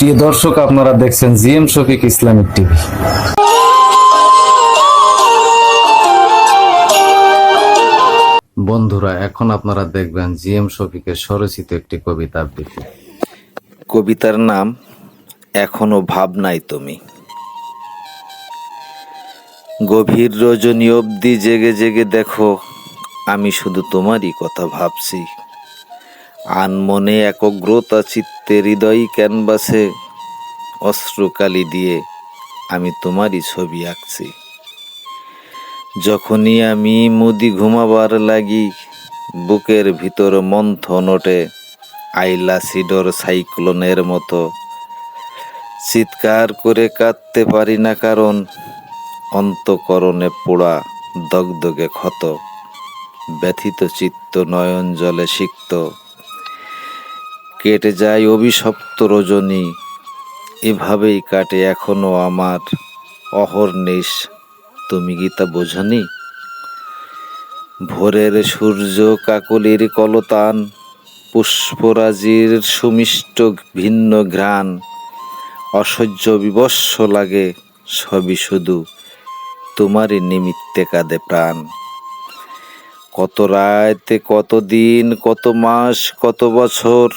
প্রিয় দর্শক, আপনারা দেখছেন জিএম শফিক ইসলামিক টিভি। বন্ধুরা, এখন আপনারা দেখবেন জিএম শফিকের স্বরচিত একটি কবিতা আবৃত্তি কবিতার নাম, এখনও ভাবনাই তুমি। গভীর রজনী অবধি জেগে জেগে দেখো, আমি শুধু তোমারই কথা ভাবছি। আনমনে একগ্রতা চিত্তে হৃদয় ক্যানভাসে অশ্রুকালি দিয়ে আমি তোমারই ছবি আঁকছি। যখনই আমি মুদি ঘুমাবার লাগি, বুকের ভিতর মন্থন ওঠে আইলা সিডর সাইক্লোনের মতো। চিৎকার করে কাঁদতে পারি না কারণ অন্তকরণে পোড়া দগদগে ক্ষত, ব্যথিত চিত্ত নয়ন জলে সিক্ত। কেটে যায় অভিশপ্ত রজনী। এভাবেই কাটে এখনও আমার অহর্নিশ তুমি গীতা বোঝনি? ভোরের সূর্য কাকলির কলতান, পুষ্পরাজির সুমিষ্ট ভিন্ন ঘ্রাণ। অসহ্য বিবস্ব লাগে সবই শুধু তোমারই নিমিত্তে কাঁদে প্রাণ। কত রাতে, কত দিন, কত মাস, কত বছর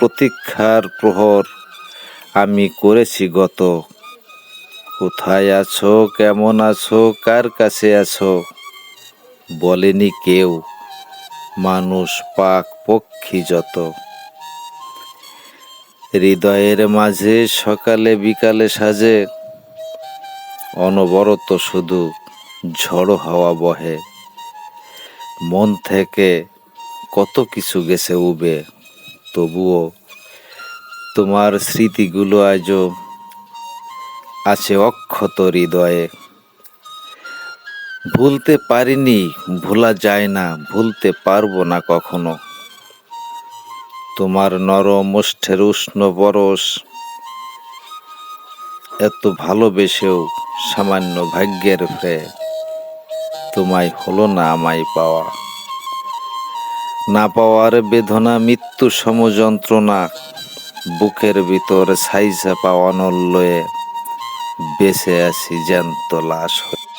প্রতীক্ষার প্রহর আমি করেছি গত। কোথায় আছো? কেমন আছো? কার কাছে আছো? বলেনি কেউ। মানুষ পাক পক্ষী যত। হৃদয়ের মাঝে সকালে বিকালে সাজে। অনবরত শুধু ঝড়ো হাওয়া বহে। মন থেকে কত কিছু গেছে উবে। তবুও তোমার স্মৃতিগুলো আজও আছে অক্ষত হৃদয়ে। ভুলতে পারিনি, ভোলা যায় না, ভুলতে পারব না কখনো। তোমার নরম, ওষ্ঠের, উষ্ণ পরশ এত ভালোবেসেও সামান্য ভাগ্যের ফে তোমায় হলো না আমায় পাওয়া। না পাওয়ার বেদনা, মৃত্যু সম যন্ত্রণা বুকের ভিতর সাইজা পাওয়ানোর লয়ে বেঁচে আছি জ্যান্ত লাশ হয়ে।